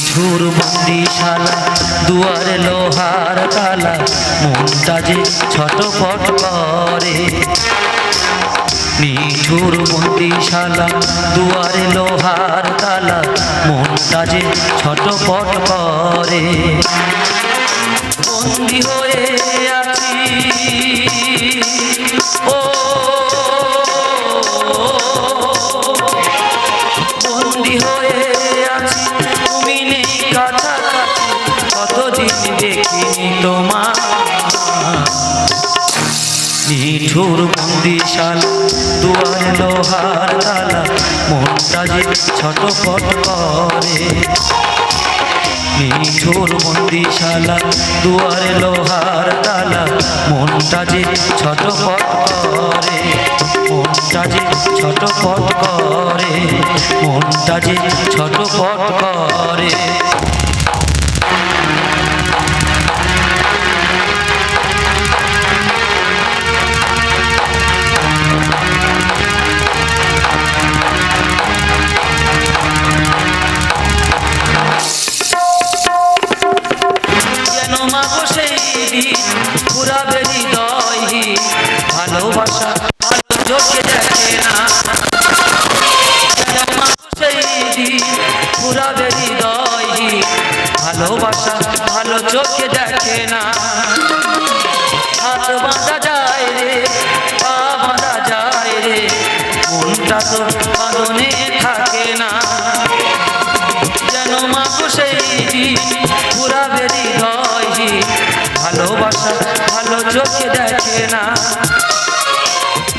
নিঠুর বন্দিশালা, দুয়ারে লোহার তালা, মনটা যে ছটফট করে। নিঠুর বন্দিশালা, দুয়ারে লোহার তালা, মনটা যে ছটফট করে। বন্দি হয়ে আছি। ও, বন্দি হয়ে দেখিনি তোমার নিঠুর বন্দিশাল দুয়ার লোহার তালা, মনটা যে ছটফট করে। নিঠুর বন্দিশালা দুয়ারে লোহার তালা, মনটা যে ছটফট করে। মনটা যে ছটফট করে, মনটা যে ছটফট করে। ভালোবাসা ভালো চোখে দেখে না। হাত বাঁধা যায় রে, পা বাঁধা যায় রে, মনটা তো বাঁধনে থাকে না। যেন মাগো সেই পুরা বেরি হয় ভালোবাসা ভালো চোখে দেখে না।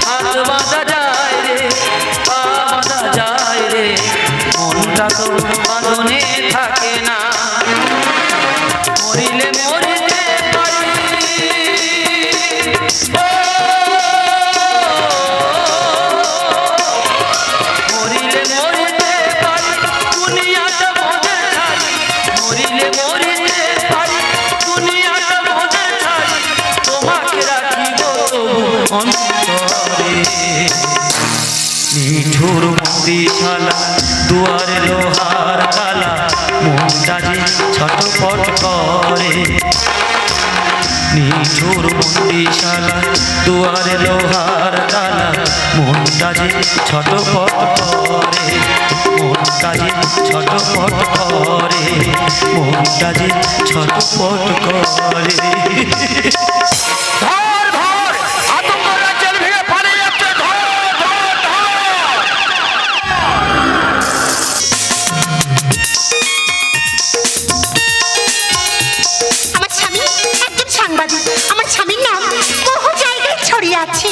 হাত বাঁধা যায় রে, পা বাঁধা যায় রে, মনটা তো অন্তরে। নিঠুর মন্দিশালা দুয়ারে লোহার তালা, মনটা যে ছটফট করে। নিঠুর বন্দিশালা দুয়ারে লোহার তালা, মনটা যে ছটফট করে। মনটা যে ছটফট করে, মনটা যে ছটফট করে। আমার স্বামীর নাম বহু জায়গায় ছড়িয়ে আছে।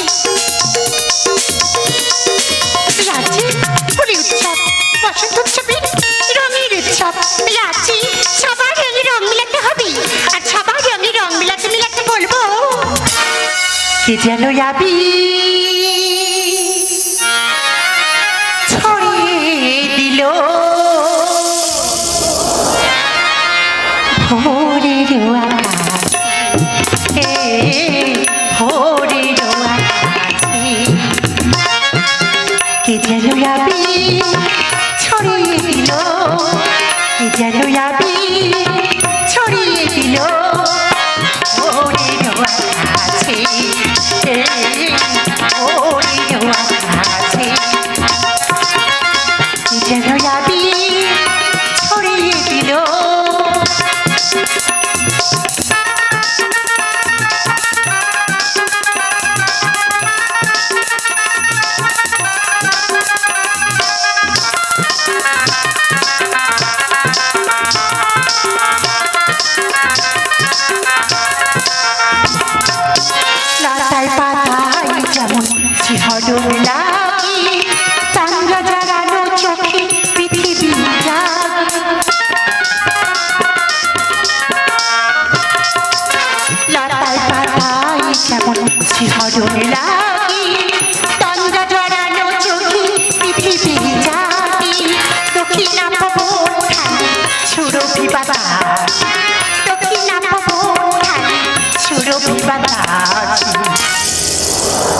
রাজ্যে হোলি উৎসব, বসন্ত উৎসবে রঙের উৎসব। মিলাতে হবে, আর সবার রঙে রং মিলাতে মিলাতে বলব, কে যেন যাবি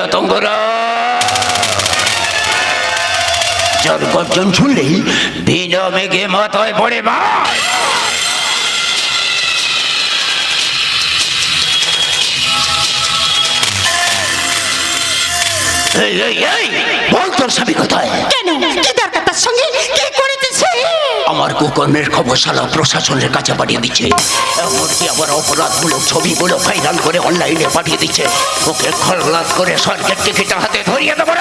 আতঙ্করা যার গর্জন শুনলেই বিনা মেঘে মাথায় পড়ে মা। এই, এই, এই, বল তোর স্বামী কোথায়? কেন? কি দরকার তার সঙ্গে? কি করেছে সে আমার কুকর্মের খবর সালা প্রশাসনের কাছে পাঠিয়ে দিচ্ছে। এমনকি আবার অপরাধমূলক ছবিগুলো ফাইনাল করে অনলাইনে পাঠিয়ে দিচ্ছে। ওকে খলনাথ করে সরকার টিকিট হাতে ধরিয়ে দেবো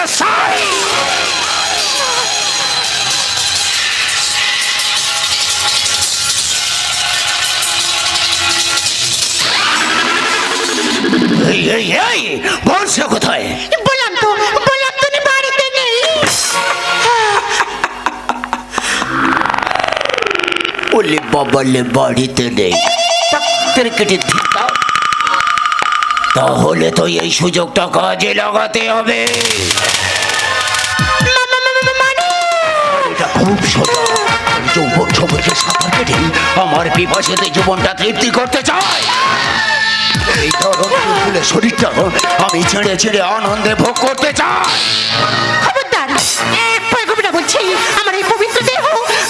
এই এই এই, বলছে কোথায়? ওলে বাবালে বাড়িতে নেই। কেটে দিতা তাহলে তো এই সুযোগটা কাজে লাগাতে হবে। খুব যৌবন সাঁতার কেটে আমার জীবনটা তৃপ্তি করতে এই ধরনের শরীরটা আমি ছেড়ে ছেড়ে আনন্দে ভোগ করতে চাই। খবরদার বলছি, আমার এই পবিত্র দেহ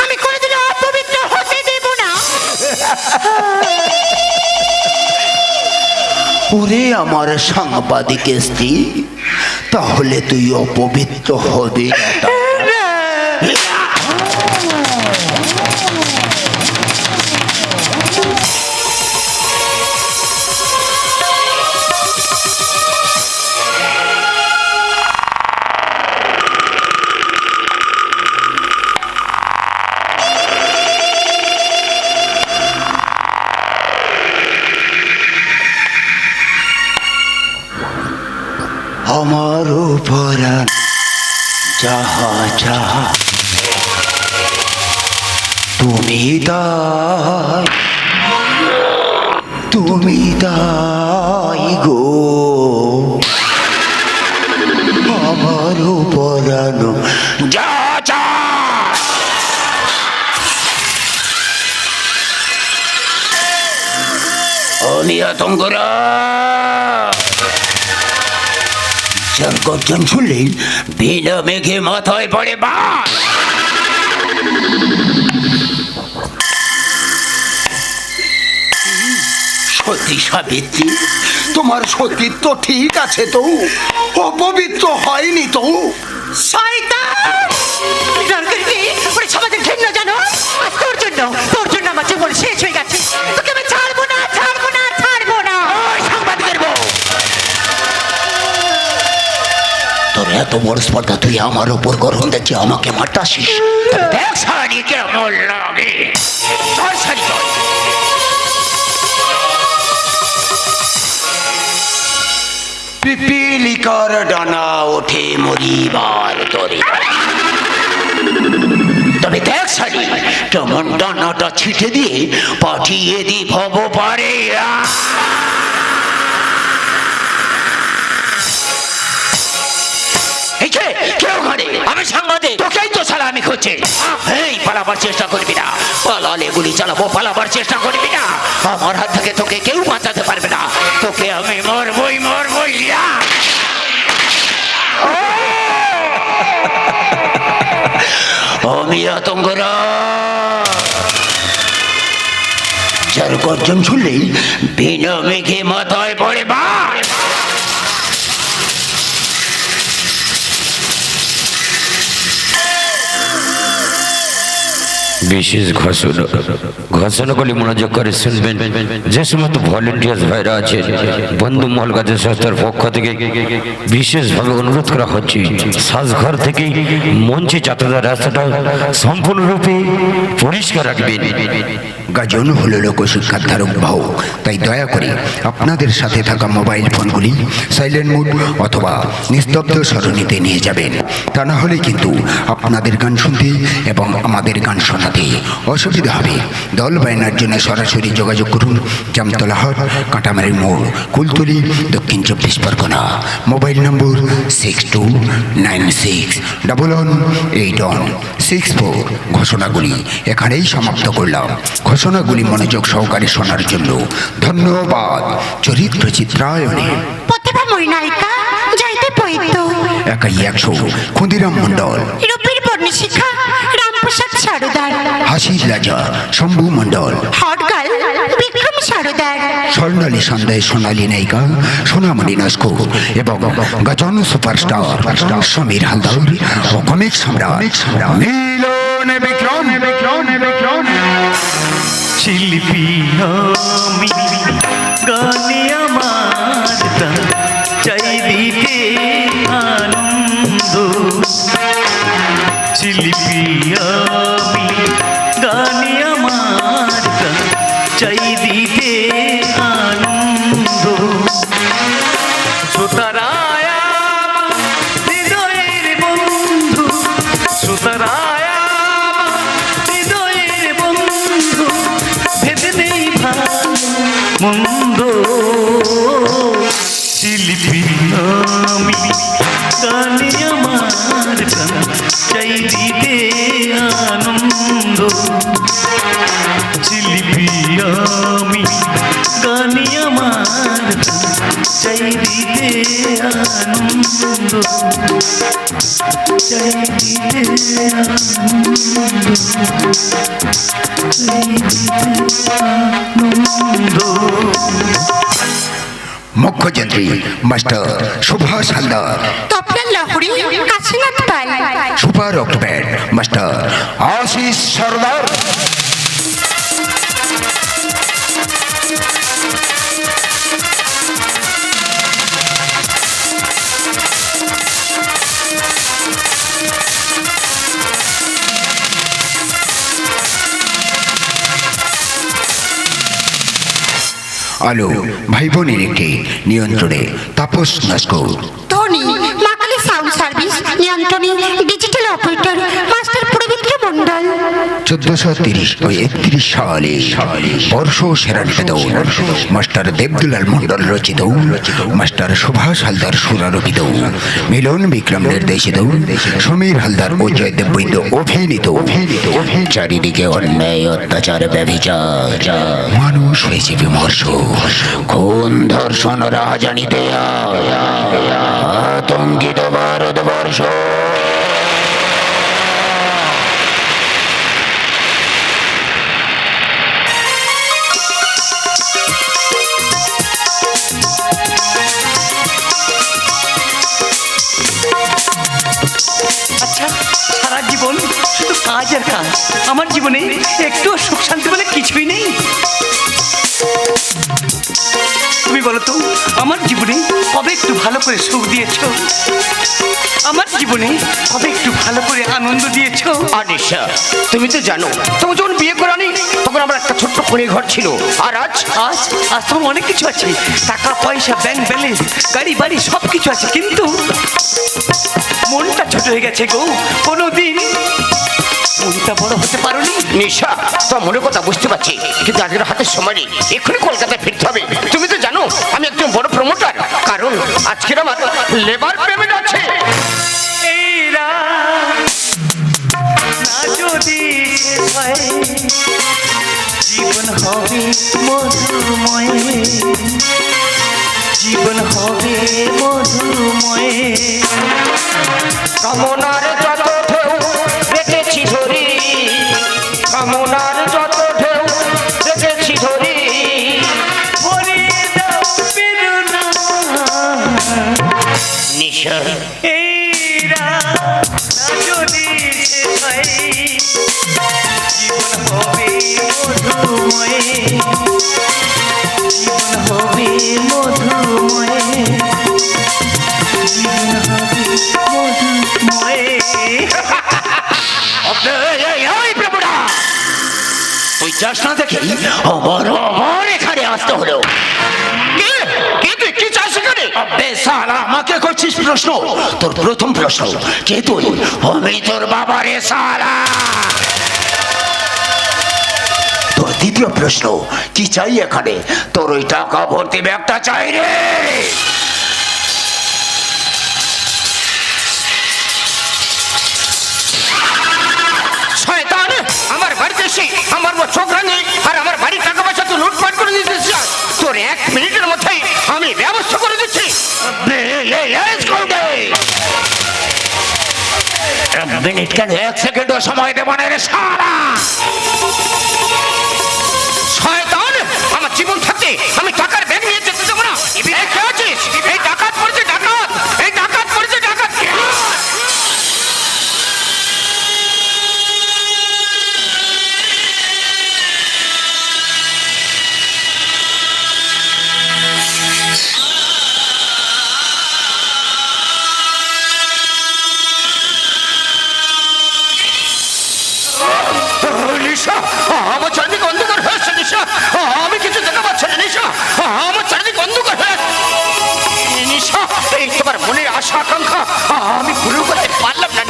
আমি কোনোদিনও অপবিত্র হতে দেব না ওরে আমার সাংবাদিক স্ত্রী তাহলে তুই অপবিত্র হবে না আমি আতঙ্করা যার গর্জন সাবিত্রী, তোমার সতীত্ব ঠিক আছে তো? অপবিত্র হয়নি তো? তোর জন্য তোর জন্য আমার জীবন শেষ হয়ে গেছে। তোকে আমি এত বড় স্পর্ধা তুই আমার উপর গ্রহণ দেখছি আমাকে মারতাসিস দেখ লাগে। ডানা ওঠে মরিবার তরে। তবে দেখ কেমন ডানাটা ছিটে দিয়ে পাঠিয়ে দি ভব পারে সাংবাদিক তোকেই তো সালা আমি খুঁজছি। এই পালাবার চেষ্টা করবি না। পালালে গুলি চালাবো পালাবার চেষ্টা করবি না। আমার হাত থেকে তোকে কেউ বাঁচাতে পারবে না। তোকে আমি মরবই মরবই আতঙ্করা যার গর্জন শুনলেই বিনা মেঘে মাথায় পড়ে বা বিশেষ ঘোষণা। ঘোষণাগুলি মনোযোগ করে শুনবেন। যে সমস্ত ভলেন্টিয়ার্স ভাইরা আছেন বন্ধু মহল গাছের সংস্থার পক্ষ থেকে বিশেষভাবে অনুরোধ করা হচ্ছে, সাজঘর থেকে মঞ্চে যাত্রার রাস্তাটা সম্পূর্ণরূপে পরিষ্কার রাখবেন। গাজন হলো লোকশিক্ষার ধারক বাহক, তাই দয়া করে আপনাদের সাথে থাকা মোবাইল ফোনগুলি সাইলেন্ট মোড অথবা নিস্তব্ধ সরণিতে নিয়ে যাবেন। তা না হলে কিন্তু আপনাদের গান শুনতে এবং আমাদের গান শোনাতে থাকতে অসুবিধা হবে। দল বায়নার জন্য সরাসরি যোগাযোগ করুন। জামতলা হাট কাঁটামারি মোড় Kultali Dakshin Chabbish Pargana. Mobile number six two nine six double one eight one six four ঘোষণাগুলি এখানেই সমাপ্ত করলাম। ঘোষণাগুলি মনোযোগ সহকারে শোনার জন্য ধন্যবাদ। চরিত্র চিত্রায়নে প্রতিভাময়ী নায়িকা যাইতে পৈত্য একাই একশো। ক্ষুদিরাম মণ্ডল। হাসির রাজা শম্ভু মণ্ডল। হটগাল বিক্রম সারদার। স্বর্ণালী সন্ধ্যায় সোনালী নায়িকা সোনামণি নস্কর এবং গজন সুপারস্টার সমীর হালদার ও কমিক সম্রাট। মিলন বিক্রম। বিক্রম বিক্রম শিল্পী আমি গানে আমার তা চাই দিতে আনন্দ। শিল্পী আমি আনন্দ আনন্দ মুখ্যযন্ত্রী মাস্টার সুভাষ হালদার। তপলা লহরি Kashinath Pal. Super octopad master Ashis Sardar. আলো ভাই বোনের একটি নিয়ন্ত্রণে তাপস নস্কর। ধোনি, মাকালি সাউন্ড সার্ভিস, নিয়ন্ত্রণে ডিজিটাল অপারেটর মাস্টার চোদ্দশো তিরিশ একত্রিশ সালে বর্ষ সেরা মাস্টার দেবদুলাল মন্ডল রচিত মাস্টার সুভাষ হালদার সুরারোপিত মিলন বিক্রম নির্দেশিত সমীর হালদার ও জয়দেব বৈদ্য অভিনীত চারিদিকে অন্যায়, অত্যাচার, ব্যভিচার। মানুষ হয়েছে বিমর্ষ। খুন, ধর্ষণ, রাজানিতে আতঙ্কিত ভারতবর্ষ। কাজ আর কাজ। আমার জীবনে একটু সুখ শান্তি বলে কিছুই নেই। তুমি বলো তো আমার জীবনে কবে একটু ভালো করে সুখ দিয়েছ? আমার জীবনে কবে একটু ভালো করে আনন্দ দিয়েছ? আনিশা তুমি তো জানো তুমি যখন বিয়ে করানি তখন আমার একটা ছোট্ট কোণে ঘর ছিল। আর আজ? আজ আজ তোমার অনেক কিছু আছে। টাকা পয়সা ব্যাংক ব্যালেন্স গাড়ি বাড়ি সব কিছু আছে। কিন্তু মনটা ছোট হয়ে গেছে গো। কোনোদিন মনটা বড় হতে পারোনি? নিশা তোমার কথা বুঝতে পারছি কিন্তু আজকের হাতে সময় নেই এক্ষুনি কলকাতায় ফিরতে হবে। তুমি তো জানো আমি একজন বড় প্রমোটার কারণ আজকের আমার লেবার পেমেন্ট আছে। যদি জীবন হবে মধুময়। জীবন হবে মধুময়। কামনার না দেখে। আমার আমার এখানে আসতে হলো। কে? কে তুই? কি চাস এখানে? সালা আমাকে করছিস প্রশ্ন? তোর প্রথম প্রশ্ন কে তুই? আমি তোর বাবা রে সালা। তোর দ্বিতীয় প্রশ্ন কি চাই এখানে? তোর ওই টাকা ভর্তি ব্যাগটা চাই রে। এসে আমার ছোকরা নেই আর আমার বাড়ির টাকা পয়সা তো লুটপাট করে দিতেছিস তোর এক মিনিটের মধ্যেই আমি ব্যবস্থা করে দিচ্ছি। Let's এক মিনিট কেন? এক সেকেন্ডও সময় দেবো না রে সারা। শয়তান আমার জীবন থাকতে আমি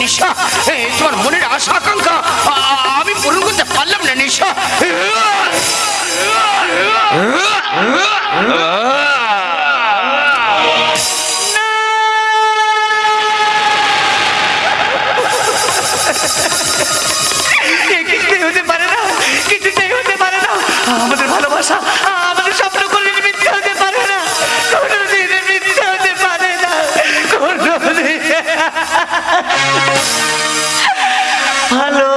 নিশা। তোমার মনের আশা আকাঙ্ক্ষা আমি পূরণ করতে পারলাম না নিশা। কিছুতেই হতে পারে না, কিছুতেই হতে পারে না। আমাদের ভালোবাসা ভালোবাসা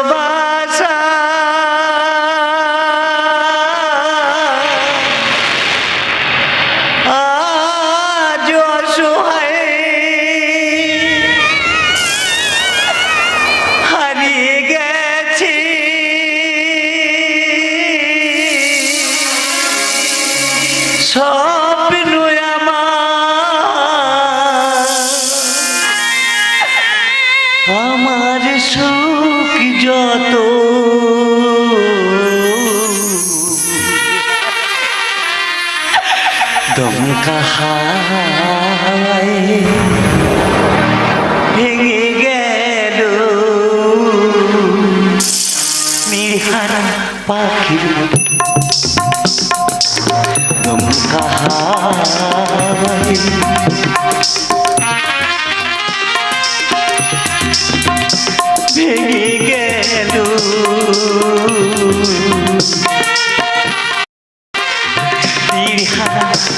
দমকা হাওয়ায় ভেঙে গেল নিহারা পাখির দমকা হাওয়ায় ভেঙে গেল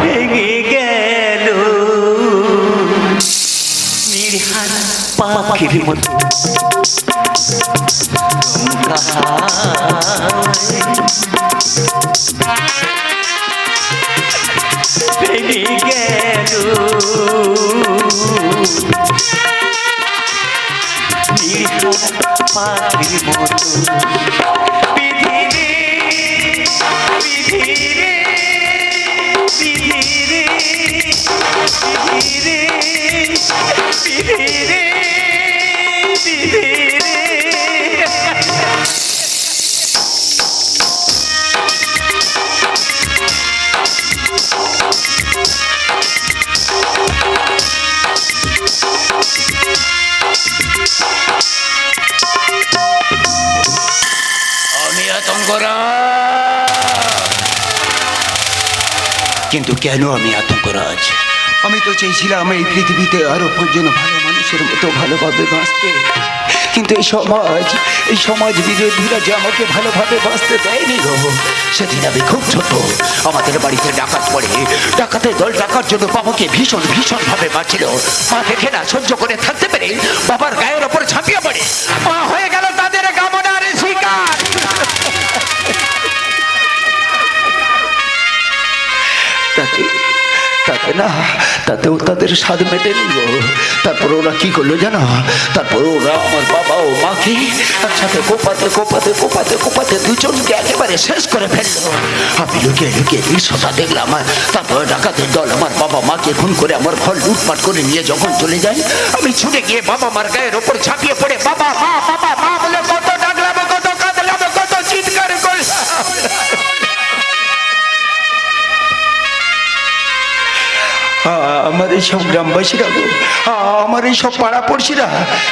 ভেঙে গেল নির্হারা পাখির মতো গেল নির্হারা পাখির মতো রে, বিধি রে, কিন্তু কেন আমি আতঙ্করাজ আমি তো চেয়েছিলাম এই পৃথিবীতে আরও পাঁচজন ভালো মানুষের মতো ভালোভাবে বাঁচতে। কিন্তু এই সমাজ এই সমাজ বিরোধীরা যে আমাকে ভালোভাবে বাঁচতে দেয়নি গো, সেদিন আমি খুব ছোট। আমাদের বাড়িতে ডাকাত পড়ে। ডাকাতের দল ডাকার জন্য বাবাকে ভীষণ ভীষণ ভাবে মারছিল মা দেখে না, সহ্য করে থাকতে পেরে বাবার গায়ের ওপর ঝাঁপিয়ে পড়ে। মা হয়ে না, তাতেও তাদের স্বাদ মেটেনি গো তারপর ওরা কি করল জানো? তারপর ওরা আমার বাবা ও মাকে একসাথে কোপাতে কোপাতে কোপাতে কোপাতে দুজনকে একেবারে শেষ করে ফেলল। আমি লুকিয়ে লুকিয়ে দৃশ্যটা দেখলাম তারপর ডাকাতের দল আমার বাবা মাকে খুন করে আমার ঘর লুটপাট করে নিয়ে যখন চলে যায়, আমি ছুটে গিয়ে বাবা মার গায়ের ওপর ঝাঁপিয়ে পড়ে, বাবা, মা বাবা, মা বলে আমার এই সব গ্রামবাসীরা আমার এই সব পাড়া পড়শিরা,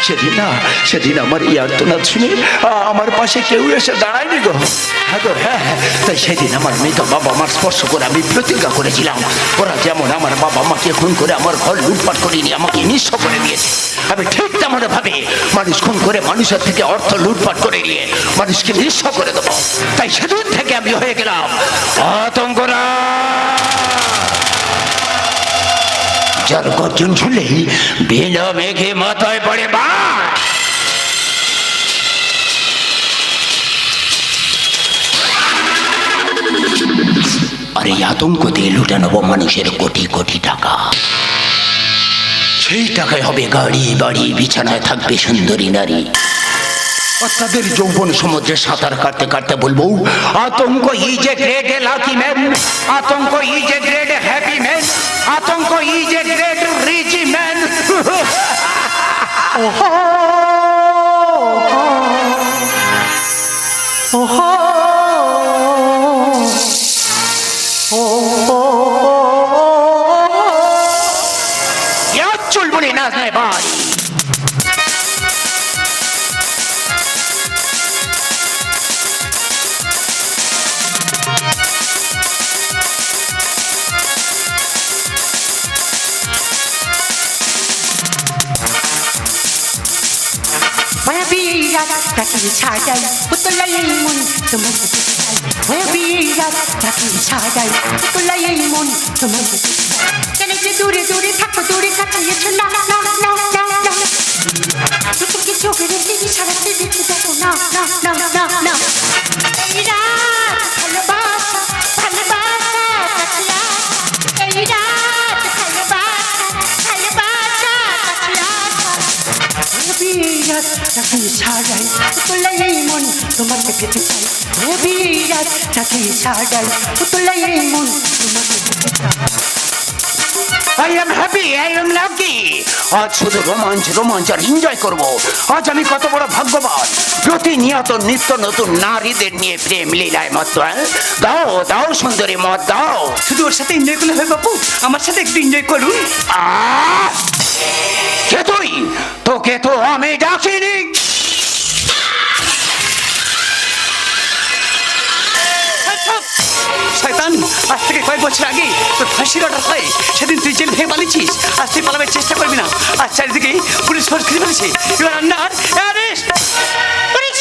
সেদিন না, সেদিন আমার এই আর্তনাদ শুনে, আমার পাশে কেউ এসে দাঁড়ায়নি গো। হ্যাঁ গো হ্যাঁ হ্যাঁ। তাই সেদিন আমার মৃত বাবা মার স্পর্শ করে আমি প্রতিজ্ঞা করেছিলাম। ওরা যেমন আমার বাবা মাকে খুন করে আমার ঘর লুটপাট করে নিয়ে আমাকে নিঃস্ব করে দিয়েছে। আমি ঠিক তেমন ভাবে মানুষ খুন করে মানুষের থেকে অর্থ লুটপাট করে নিয়ে মানুষকে নিঃস্ব করে দেবো। তাই সেদিন থেকে আমি হয়ে গেলাম। আতঙ্করা যার গর্জন শুনলেই বিনা মেঘে মাথায় পড়ে বা আর এই আতঙ্ক দিয়ে লুটে নেব মানুষের কোটি কোটি টাকা। সেই টাকায় হবে গাড়ি, বাড়ি, বিছানায় থাকবে সুন্দরী নারী। তাদের যৌবন সমুদ্রে সাঁতার কাটতে কাটতে বলব, আতঙ্ক is a great a lucky man আতঙ্ক is a great a happy man আতঙ্ক is a great rich man চুলবুলি মায়াবী রাত তাকে ছাড়াই পুতুলাই মন তোমার মায়াবী রাত তাকে ছাড়াই পুতুলাই মন তোমার কেন যে দূরে দূরে থাকো দূরে কাটিয়েছো না না না না না না তুমি চোখের দিকে সারাতে দিতে দেখো না না না না না এই রাত ভালোবাসা ছাড়াই পুতুলাই মন তোমাকে পেতে চাই। ও বিরাট চাকরি ছাড়াই পুতুলাই মন তোমাকে পেতে চাই। I am happy I am lucky আজ শুধু রোমাঞ্চ রোমাঞ্চ আর এনজয় করব। আজ আমি কত বড় ভাগ্যবান। প্রতিনিয়ত নিত্য নতুন নারীদের নিয়ে প্রেম লীলায় মত দাও দাও সুন্দরী মত দাও। শুধু ওর সাথে এনজয় করলে হবে বাপু? আমার সাথে একটু এনজয় করুন। আহ! কে তুই? তোকে তো আমি ডাকিনি। শয়তান আজ থেকে কয়েক বছর আগে তোর ফাঁসির অর্ডার হয় সেদিন তুই জেল ভেঙে পালিয়েছিস আজ তুই পালাবার চেষ্টা করবি না। আজ চারিদিকে পুলিশ ফোর্স ঘিরে ফেলেছে। এবার আন্ডার অ্যারেস্ট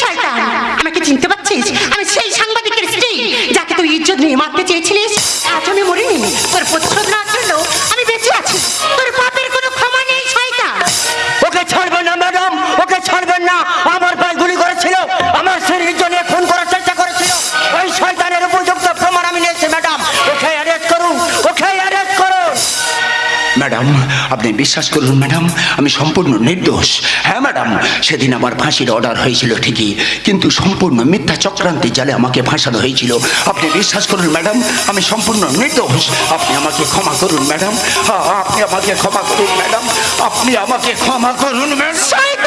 শয়তান! আমাকে চিনতে পারছিস? আমি সেই সাংবাদিকের স্ত্রী যাকে তুই ইজ্জত নিয়ে মারতে চেয়েছিলিস। আজ আমি মরিনি। তোর প্রতিশোধ না করলেও আমি বেঁচে আছি। তোর পাপের কোনো ক্ষমা নেই শয়তান। ওকে ছাড়বেন না ম্যাডাম! ওকে ছাড়বেন না! ম্যাডাম, আপনি বিশ্বাস করুন ম্যাডাম, আমি সম্পূর্ণ নির্দোষ। হ্যাঁ ম্যাডাম, সেদিন আমার ফাঁসির অর্ডার হয়েছিল ঠিকই, কিন্তু সম্পূর্ণ মিথ্যা চক্রান্তি জালে আমাকে ফাঁসানো হয়েছিল। আপনি বিশ্বাস করুন ম্যাডাম, আমি সম্পূর্ণ নির্দোষ। আপনি আমাকে ক্ষমা করুন ম্যাডাম। আপনি আমাকে ক্ষমা করুন ম্যাডাম। আপনি আমাকে ক্ষমা করুন ম্যাডাম।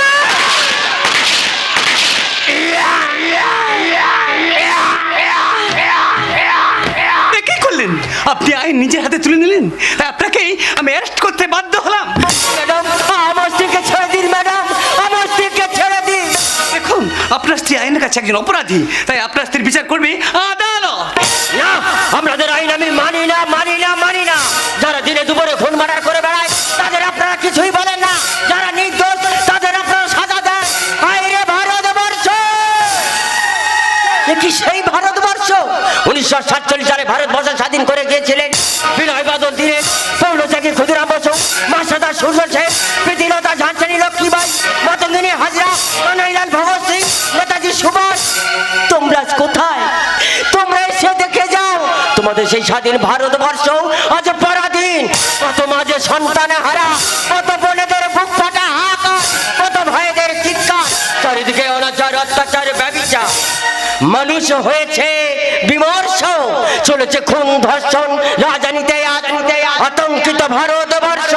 আপনি আইন নিজের হাতে তুলে নিলেন? তাই আপনাকে আমি অ্যারেস্ট করতে বাধ্য হলাম। ম্যাডাম আমার স্ত্রীকে ছেড়ে দিন ম্যাডাম। আমার স্ত্রীকে ছেড়ে দিন। দেখুন আপনার স্ত্রী আইনের কাছে একজন অপরাধী তাই আপনার স্ত্রীর বিচার করবে আদালত। না আমাদের আইন আমি মানি না মানি না মানি না। যারা দিনে দুপুরে ফোন মার্ডার করে বেড়ায় তাদের আপনারা কিছুই বলেন না। যারা নির্দোষ তাদের আপনারা সাজা দেন। আইরে ভারতবর্ষ! কি সেই ভারতবর্ষ? উনিশশো সূর্য শেখ প্রীতিলতা ঝাঁচানি লক্ষ্মীবাই মতঙ্গিনী হাজরা কানাইলাল ভগৎ সিং, নেতাজি সুভাষ। তোমরা কোথায়? তোমরা এসে দেখে যাও। তোমাদের সেই স্বাধীন ভারতবর্ষ আজ পরাধীন। কত মাঝে সন্তানে হারা, কত বোনেদের বুক ফাটা কত ভাইদের চিৎকার। চারিদিকে অনাচার, অত্যাচার মানুষ হয়েছে বিমর্ষ, চলেছে খুন ধর্ষণ রাজনীতি আতঙ্কিত ভারতবর্ষ।